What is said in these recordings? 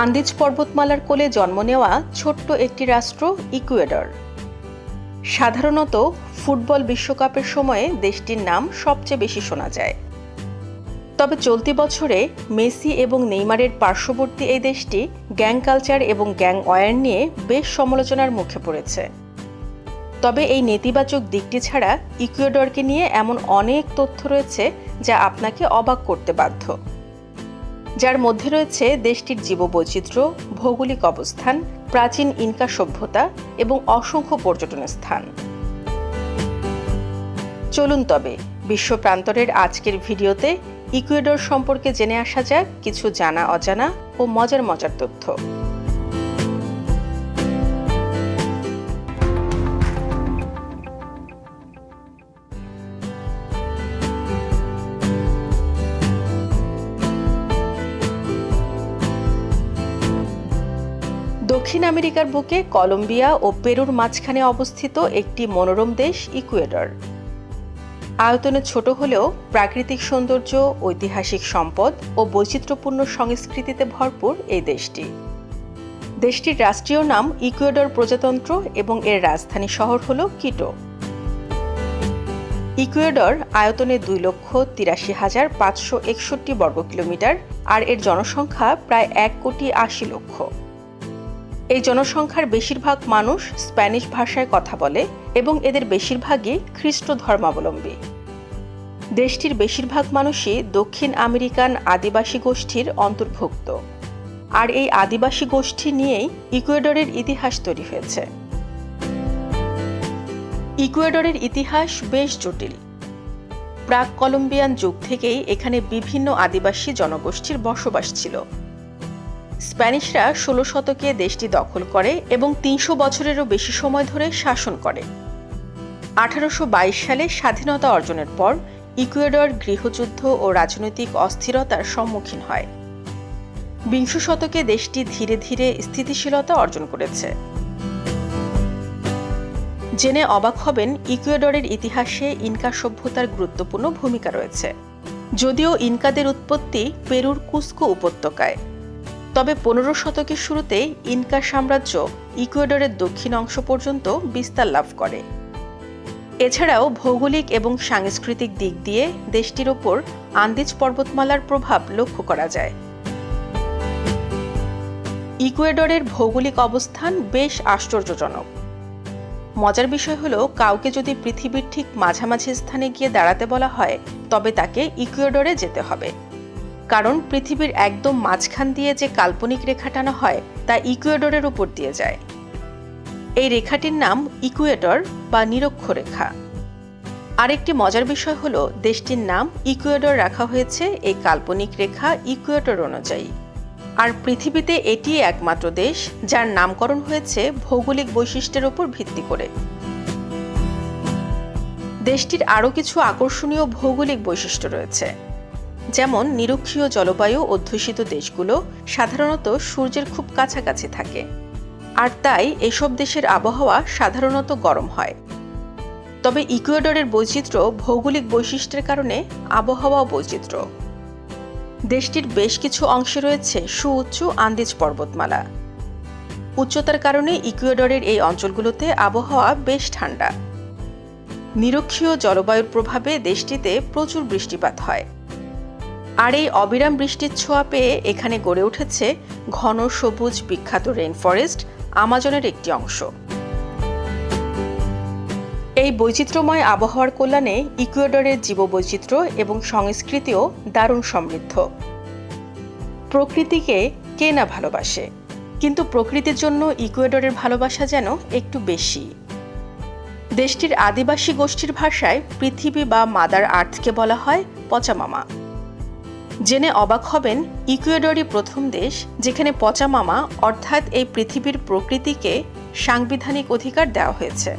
Andes পর্বতমালার কোলে জন্ম নেওয়া ছোট্ট একটি রাষ্ট্র, ইকুয়েডর। সাধারণত ফুটবল বিশ্বকাপের সময়ে দেশটির নাম সবচেয়ে বেশি শোনা যায়। তবে চলতি বছরে মেসি এবং নেইমারের পার্শ্ববর্তী এই দেশটি গ্যাং কালচার এবং গ্যাং ওয়ার নিয়ে বেশ সমালোচনার মুখে পড়েছে। তবে এই নেতিবাচক দিকটি ছাড়া ইকুয়েডরকে নিয়ে এমন অনেক তথ্য রয়েছে যা আপনাকে অবাক করতে বাধ্য। যার মধ্যে রয়েছে দেশটির জীববৈচিত্র্য, ভৌগোলিক অবস্থান, প্রাচীন ইনকা সভ্যতা এবং অসংখ্য পর্যটন স্থান। চলুন তবে বিশ্ব প্রান্তরের আজকের ভিডিওতে ইকুয়েডর সম্পর্কে জেনে আসা যাক কিছু জানা অজানা ও মজার মজার তথ্য। দক্ষিণ আমেরিকার বুকে কলম্বিয়া ও পেরুর মাঝখানে অবস্থিত একটি মনোরম দেশ, ইকুয়েডর। আয়তনে ছোট হলেও প্রাকৃতিক সৌন্দর্য, ঐতিহাসিক সম্পদ ও বৈচিত্র্যপূর্ণ সংস্কৃতিতে ভরপুর এই দেশটি। দেশটির রাষ্ট্রীয় নাম ইকুয়েডর প্রজাতন্ত্র এবং এর রাজধানী শহর হল কিটো। ইকুয়েডর আয়তনে দুই লক্ষ তিরাশি হাজার পাঁচশো একষট্টি বর্গ কিলোমিটার আর এর জনসংখ্যা প্রায় এক কোটি আশি লক্ষ। এই জনসংখ্যার বেশিরভাগ মানুষ স্প্যানিশ ভাষায় কথা বলে এবং এদের বেশিরভাগই খ্রিস্ট ধর্মাবলম্বী। দেশটির বেশিরভাগ মানুষই দক্ষিণ আমেরিকান আদিবাসী গোষ্ঠীর অন্তর্ভুক্ত। আর এই আদিবাসী গোষ্ঠী নিয়েই ইকুয়েডরের ইতিহাস তৈরি হয়েছে। ইকুয়েডরের ইতিহাস বেশ জটিল। প্রাক কলম্বিয়ান যুগ থেকেই এখানে বিভিন্ন আদিবাসী জনগোষ্ঠীর বসবাস ছিল। স্প্যানিশরা ষোলো শতকে দেশটি দখল করে এবং তিনশো বছরেরও বেশি সময় ধরে শাসন করে। আঠারোশো বাইশ সালে স্বাধীনতা অর্জনের পর ইকুয়েডর গৃহযুদ্ধ ও রাজনৈতিক অস্থিরতার সম্মুখীন হয়। বিংশ শতকে দেশটি ধীরে ধীরে স্থিতিশীলতা অর্জন করেছে। জেনে অবাক হবেন, ইকুয়েডরের ইতিহাসে ইনকা সভ্যতার গুরুত্বপূর্ণ ভূমিকা রয়েছে। যদিও ইনকাদের উৎপত্তি পেরুর কুস্কো উপত্যকায়। তবে পনেরো শতকের শুরুতে ইনকা সাম্রাজ্য ইকুয়েডরের দক্ষিণ অংশ পর্যন্ত বিস্তার লাভ করে। এছাড়াও ভৌগোলিক এবং সাংস্কৃতিক দিক দিয়ে দেশটির ওপর আন্দিজ পর্বতমালার প্রভাব লক্ষ্য করা যায়। ইকুয়েডরের ভৌগোলিক অবস্থান বেশ আশ্চর্যজনক। মজার বিষয় হলো, কাউকে যদি পৃথিবীর ঠিক মাঝামাঝি স্থানে গিয়ে দাঁড়াতে বলা হয়, তবে তাকে ইকুয়েডরে যেতে হবে। কারণ পৃথিবীর একদম মাঝখান দিয়ে যে কাল্পনিক রেখা টানা হয়, তা ইকুয়েডরের উপর দিয়ে যায়। এই রেখাটির নাম ইকুয়েডর বা নিরক্ষ নিরক্ষরেখা। আরেকটি মজার বিষয় হল, দেশটির নাম ইকুয়েডর রাখা হয়েছে এই কাল্পনিক রেখা ইকুয়েডর অনুযায়ী। আর পৃথিবীতে এটি একমাত্র দেশ, যার নামকরণ হয়েছে ভৌগোলিক বৈশিষ্ট্যের উপর ভিত্তি করে। দেশটির আরও কিছু আকর্ষণীয় ভৌগোলিক বৈশিষ্ট্য রয়েছে। যেমন নিরক্ষীয় জলবায়ু অধ্যুষিত দেশগুলো সাধারণত সূর্যের খুব কাছাকাছি থাকে। আর তাই এসব দেশের আবহাওয়া সাধারণত গরম হয়। তবে ইকুয়েডরের বৈচিত্র্য ভৌগোলিক বৈশিষ্ট্যের কারণে আবহাওয়া বৈচিত্র্য। দেশটির বেশ কিছু অংশে রয়েছে সুউচ্চ আন্দিজ পর্বতমালা। উচ্চতার কারণে ইকুয়েডরের এই অঞ্চলগুলোতে আবহাওয়া বেশ ঠান্ডা। নিরক্ষীয় জলবায়ুর প্রভাবে দেশটিতে প্রচুর বৃষ্টিপাত হয়। আর এই অবিরাম বৃষ্টির ছোঁয়া পেয়ে এখানে গড়ে উঠেছে ঘন সবুজ বিখ্যাত রেইন ফরেস্ট আমাজনের একটি অংশ। এই বৈচিত্র্যময় আবহাওয়ার কল্যাণে ইকুয়েডরের জীববৈচিত্র্য এবং সংস্কৃতিও দারুণ সমৃদ্ধ। প্রকৃতিকে কে না ভালোবাসে? কিন্তু প্রকৃতির জন্য ইকুয়েডরের ভালোবাসা যেন একটু বেশি। দেশটির আদিবাসী গোষ্ঠীর ভাষায় পৃথিবী বা মাদার আর্থকে বলা হয় পচামামা। জেনে অবাক হবেন ইকুয়েডরই প্রথম দেশ, যেখানে পচা মামা অর্থাৎ এই পৃথিবীর প্রকৃতিকে সাংবিধানিক অধিকার দেওয়া হয়েছে।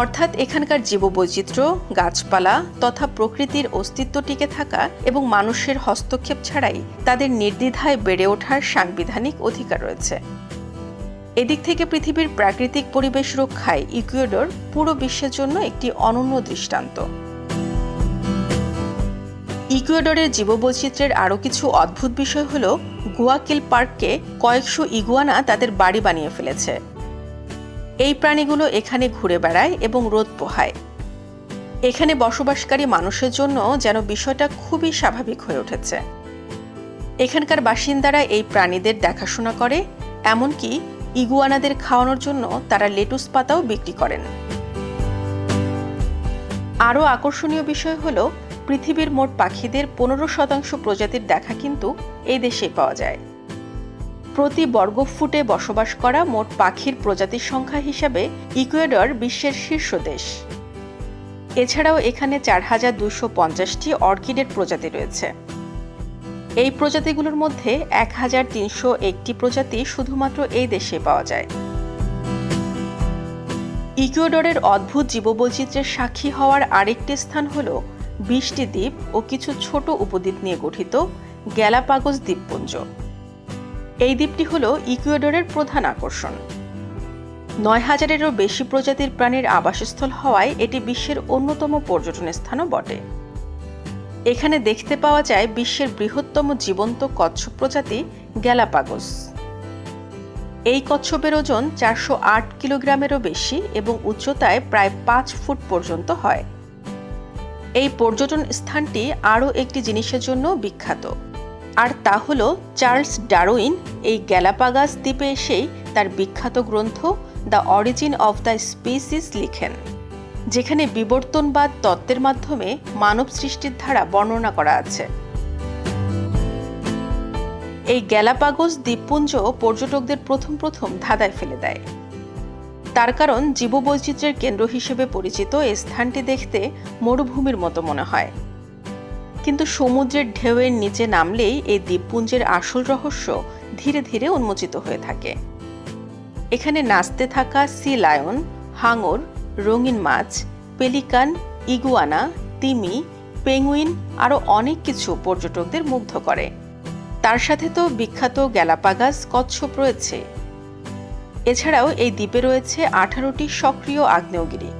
অর্থাৎ এখানকার জীববৈচিত্র্য, গাছপালা তথা প্রকৃতির অস্তিত্ব টিকে থাকা এবং মানুষের হস্তক্ষেপ ছাড়াই তাদের নির্দ্বিধায় বেড়ে ওঠার সাংবিধানিক অধিকার রয়েছে। এদিক থেকে পৃথিবীর প্রাকৃতিক পরিবেশ রক্ষায় ইকুয়েডর পুরো বিশ্বের জন্য একটি অনন্য দৃষ্টান্ত। ইকুয়েডরের জীববৈচিত্র্যের আরও কিছু অদ্ভুত বিষয় হল, গুয়াকিল পার্ককে কয়েকশো ইগুয়ানা তাদের বাড়ি বানিয়ে ফেলেছে। এই প্রাণীগুলো এখানে ঘুরে বেড়ায় এবং রোদ পোহায়। এখানে বসবাসকারী মানুষের জন্য যেন বিষয়টা খুবই স্বাভাবিক হয়ে উঠেছে। এখানকার বাসিন্দারা এই প্রাণীদের দেখাশোনা করে, এমনকি ইগুয়ানাদের খাওয়ানোর জন্য তারা লেটুস পাতাও বিক্রি করেন। আরও আকর্ষণীয় বিষয় হল পৃথিবীর মোট পাখিদের পনেরো শতাংশ প্রজাতির দেখা কিন্তু এই দেশেই পাওয়া যায়। প্রতি বর্গফুটে বসবাস করা মোট পাখির প্রজাতির সংখ্যা হিসাবে ইকুয়েডর বিশ্বের শীর্ষ দেশ। এছাড়াও এখানে চার হাজার দুশো পঞ্চাশটি অর্কিডের প্রজাতি রয়েছে। এই প্রজাতিগুলোর মধ্যে এক হাজার তিনশো একটি প্রজাতি শুধুমাত্র এই দেশে পাওয়া যায়। ইকুয়েডরের অদ্ভুত জীববৈচিত্র্যের সাক্ষী হওয়ার আরেকটি স্থান হল বিশটি দ্বীপ ও কিছু ছোট উপদ্বীপ নিয়ে গঠিত গ্যালাপাগোস দ্বীপপুঞ্জ। এই দ্বীপটি হল ইকুয়েডরের প্রধান আকর্ষণ। নয় হাজারেরও বেশি প্রজাতির প্রাণীর আবাসস্থল হওয়ায় এটি বিশ্বের অন্যতম পর্যটন স্থানও বটে। এখানে দেখতে পাওয়া যায় বিশ্বের বৃহত্তম জীবন্ত কচ্ছপ প্রজাতি গ্যালাপাগোস। এই কচ্ছপের ওজন চারশো আট কিলোগ্রামেরও বেশি এবং উচ্চতায় প্রায় পাঁচ ফুট পর্যন্ত হয়। এই পর্যটন স্থানটি আরও একটি জিনিসের জন্য বিখ্যাত। আর তা হল চার্লস ডারউইন এই গ্যালাপাগাস দ্বীপে এসেই তার বিখ্যাত গ্রন্থ the origin of the species লিখেন, যেখানে বিবর্তনবাদ তত্ত্বের মাধ্যমে মানব সৃষ্টির ধারা বর্ণনা করা আছে। এই গ্যালাপাগোস দ্বীপপুঞ্জ পর্যটকদের প্রথম প্রথম ধাঁধায় ফেলে দেয়। তার কারণ জীববৈচিত্র্যের কেন্দ্র হিসেবে পরিচিত এই স্থানটি দেখতে মরুভূমির মতো মনে হয়। কিন্তু সমুদ্রের ঢেউয়ের নিচে নামলেই এই দ্বীপপুঞ্জের আসল রহস্য ধীরে ধীরে উন্মোচিত হয়ে থাকে। এখানে নাচতে থাকা সি লায়ন, হাঙর, রঙিন মাছ, পেলিকান, ইগুয়ানা, তিমি, পেঙ্গুইন আরও অনেক কিছু পর্যটকদের মুগ্ধ করে। তার সাথে তো বিখ্যাত গ্যালাপাগাস কচ্ছপ রয়েছে। এছাড়াও এই দ্বীপে রয়েছে আঠারোটি সক্রিয় আগ্নেয়গিরি।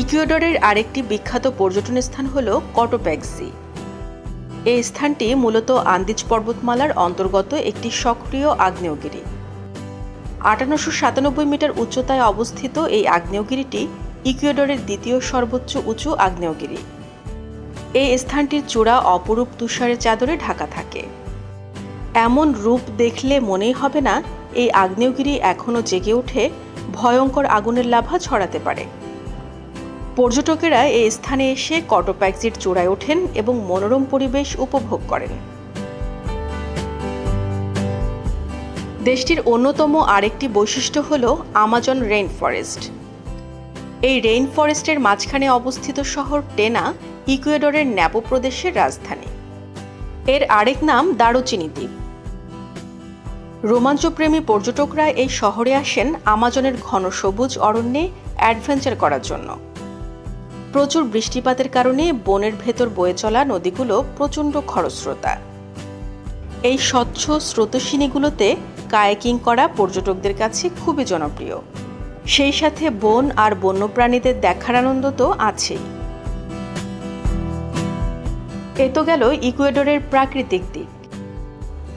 ইকুয়েডরের আরেকটি বিখ্যাত পর্যটন স্থান হল কটোপ্যাক্সি এই স্থানটি মূলত আন্দিজ পর্বতমালার অন্তর্গত একটি সক্রিয় আগ্নেয়গিরি। আটান্নশো সাতানব্বই মিটার উচ্চতায় অবস্থিত এই আগ্নেয়গিরিটি ইকুয়েডরের দ্বিতীয় সর্বোচ্চ উঁচু আগ্নেয়গিরি। এই স্থানটির চূড়া অপরূপ তুষারের চাদরে ঢাকা থাকে। এমন রূপ দেখলে মনেই হবে না, এই আগ্নেয়গিরি এখনও জেগে উঠে ভয়ঙ্কর আগুনের লাভা ছড়াতে পারে। পর্যটকেরা এই স্থানে এসে কটোপ্যাক্সির চূড়ায় ওঠেন এবং মনোরম পরিবেশ উপভোগ করেন। দেশটির অন্যতম আরেকটি বৈশিষ্ট্য হল আমাজন রেইন ফরেস্ট এই রেইন ফরেস্টের মাঝখানে অবস্থিত শহর টেনা, ইকুয়েডরের ন্যাপো প্রদেশের রাজধানী। এর আরেক নাম দারুচিনি দ্বীপ রোমাঞ্চপ্রেমী পর্যটকরা এই শহরে আসেন আমাজনের ঘন সবুজ অরণ্যে অ্যাডভেঞ্চার করার জন্য। প্রচুর বৃষ্টিপাতের কারণে বনের ভেতর বয়ে চলা নদীগুলো প্রচণ্ড খরস্রোতা। এই স্বচ্ছ স্রোতস্বিনীগুলোতে কায়াকিং করা পর্যটকদের কাছে খুবই জনপ্রিয়। সেই সাথে বন আর বন্যপ্রাণীদের দেখার আনন্দ তো আছেই। এ তো গেল ইকুয়েডরের প্রাকৃতিক দিক।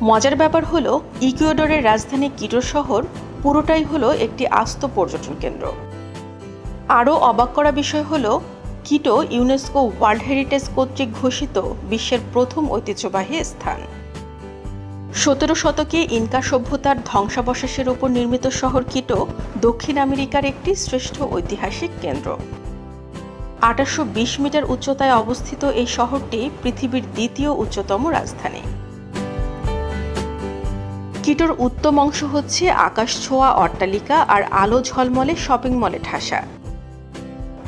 মজার ব্যাপার হলো, ইকুয়েডরের রাজধানী কিটো শহর পুরোটাই হলো একটি আস্ত পর্যটন কেন্দ্র। আরও অবাক করা বিষয় হলো, কিটো ইউনেস্কো ওয়ার্ল্ড হেরিটেজ কর্তৃক ঘোষিত বিশ্বের প্রথম ঐতিহ্যবাহী স্থান। সতেরো শতকে ইনকা সভ্যতার ধ্বংসাবশেষের উপর নির্মিত শহর কিটো দক্ষিণ আমেরিকার একটি শ্রেষ্ঠ ঐতিহাসিক কেন্দ্র। আঠাশশো মিটার উচ্চতায় অবস্থিত এই শহরটি পৃথিবীর দ্বিতীয় উচ্চতম রাজধানী। কিটোর উত্তম অংশ হচ্ছে আকাশ ছোঁয়া, অট্টালিকা আর আলো ঝলমলে শপিং মলে ঠাসা।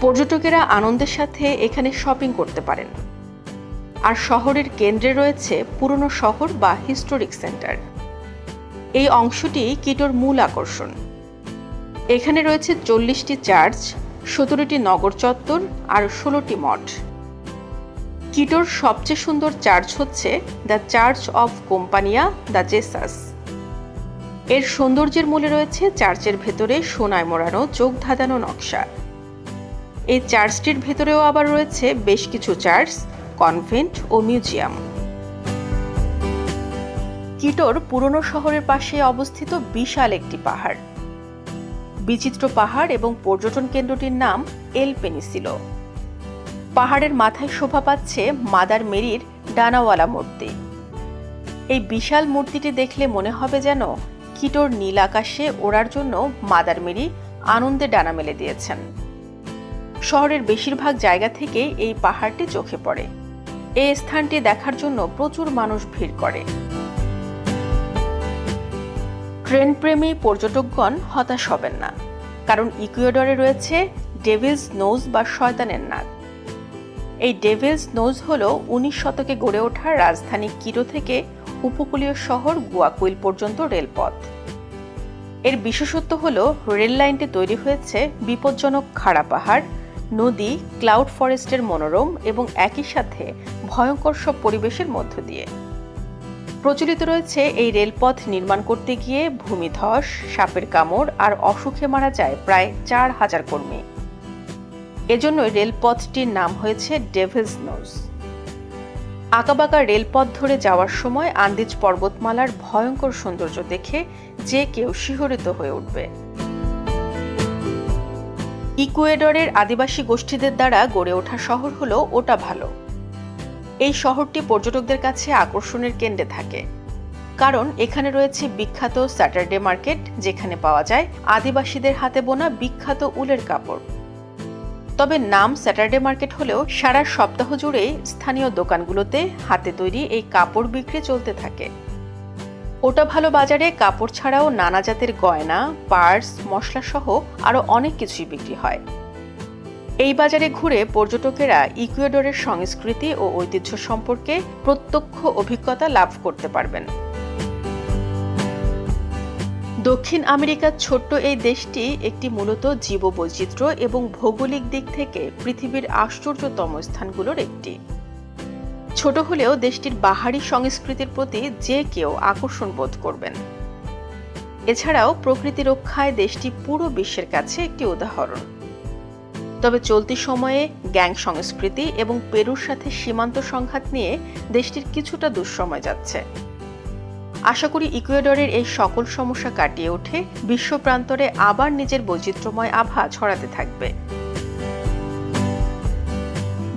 পর্যটকেরা আনন্দের সাথে এখানে শপিং করতে পারেন। আর শহরের কেন্দ্রে রয়েছে পুরনো শহর বা হিস্টোরিক সেন্টার। এই অংশটি কিটোর মূল আকর্ষণ। এখানে রয়েছে চল্লিশটি চার্চ, সতেরোটি নগর চত্বর আর ষোলোটি মঠ। কিটোর সবচেয়ে সুন্দর চার্চ হচ্ছে the church of Compania, the Jesus. এর সৌন্দর্যের মূলে রয়েছে চার্চের ভেতরে সোনায় মোড়ানো চোখ ধাঁধানো নকশা। এই চার্চটির ভেতরেও আবার রয়েছে বেশ কিছু চার্চ, কনভেন্ট ও মিউজিয়াম। কিটোর পুরনো শহরের পাশে অবস্থিত বিশাল একটি পাহাড়। বিচিত্র পাহাড় এবং পর্যটন কেন্দ্রটির নাম এল পেনিসিলো। পাহাড়ের মাথায় শোভা পাচ্ছে মাদার মেরির ডানাওয়ালা মূর্তি। এই বিশাল মূর্তিটি দেখলে মনে হবে যেন কিটোর নীল আকাশে ওড়ার জন্য মাদার মেরি আনন্দে ডানা মেলে দিয়েছেন। শহরের বেশিরভাগ জায়গা থেকে এই পাহাড়টি চোখে পড়ে। এই স্থানটি দেখার জন্য প্রচুর মানুষ ভিড় করে। ট্রেন প্রেমী পর্যটকগণ হতাশ হবেন না, কারণ ইকুয়েডরে রয়েছে ডেভিলস নোজ বা শয়তানের নাক এই ডেভিলস নোজ হল উনিশ শতকে গড়ে ওঠা রাজধানী কিরো থেকে উপকূলীয় শহর গুয়াকুইল পর্যন্ত রেলপথ। এর বিশেষত্ব হল, রেল লাইনটি তৈরি হয়েছে বিপজ্জনক খাড়া পাহাড়, নদী, ক্লাউড ফরেস্টের মনোরম এবং একই সাথে ভয়ঙ্কর সব পরিবেশের মধ্য দিয়ে। প্রচলিত রয়েছে এই রেলপথ নির্মাণ করতে গিয়ে ভূমিধস, সাপের কামড় আর অসুখে মারা যায় প্রায় চার হাজার কর্মী। এজন্য রেলপথটির নাম হয়েছে ডেভিলস নোজ আঁকাবাঁকা রেলপথ ধরে যাওয়ার সময় আন্দিজ পর্বতমালার ভয়ঙ্কর সৌন্দর্য দেখে যে কেউ শিহরিত হয়ে উঠবে। ইকুয়েডরের আদিবাসী গোষ্ঠীদের দ্বারা গড়ে ওঠা শহর হল ওটা ভালো। এই শহরটি পর্যটকদের কাছে আকর্ষণের কেন্দ্রে থাকে। কারণ এখানে রয়েছে বিখ্যাত স্যাটারডে মার্কেট, যেখানে পাওয়া যায় আদিবাসীদের হাতে বোনা বিখ্যাত উলের কাপড়। তবে নাম স্যাটারডে মার্কেট হলেও সারা সপ্তাহ জুড়ে স্থানীয় দোকানগুলোতে হাতে তৈরি এই কাপড় বিক্রি চলতে থাকে। ওটা ভালো বাজারে কাপড় ছাড়াও নানা জাতের গয়না, পার্স মশলা সহ আরও অনেক কিছুই বিক্রি হয়। এই বাজারে ঘুরে পর্যটকেরা ইকুয়েডরের সংস্কৃতি ও ঐতিহ্য সম্পর্কে প্রত্যক্ষ অভিজ্ঞতা লাভ করতে পারবেন। দক্ষিণ আমেরিকার ছোট্ট এই দেশটি একটি মূলত জীববৈচিত্র্য এবং ভৌগোলিক দিক থেকে পৃথিবীর আশ্চর্যতম স্থানগুলোর একটি। ছোট হলেও দেশটির বাহারি সংস্কৃতির প্রতি যে কেউ আকর্ষণ বোধ করবেন। এছাড়াও প্রকৃতি রক্ষায় দেশটি পুরো বিশ্বের কাছে একটি উদাহরণ। তবে চলতি সময়ে গ্যাং সংস্কৃতি এবং পেরুর সাথে সীমান্ত সংঘাত নিয়ে দেশটির কিছুটা দুঃসময় যাচ্ছে। আশা করি ইকুয়েডরের এই সকল সমস্যা কাটিয়ে উঠে বিশ্ব প্রান্তরে আবার নিজের বৈচিত্র্যময় আভা ছড়াতে থাকবে।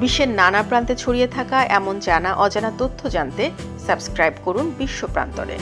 বিশ্বের নানা প্রান্তে ছড়িয়ে থাকা এমন জানা অজানা তথ্য জানতে সাবস্ক্রাইব করুন বিশ্ব প্রান্তরে।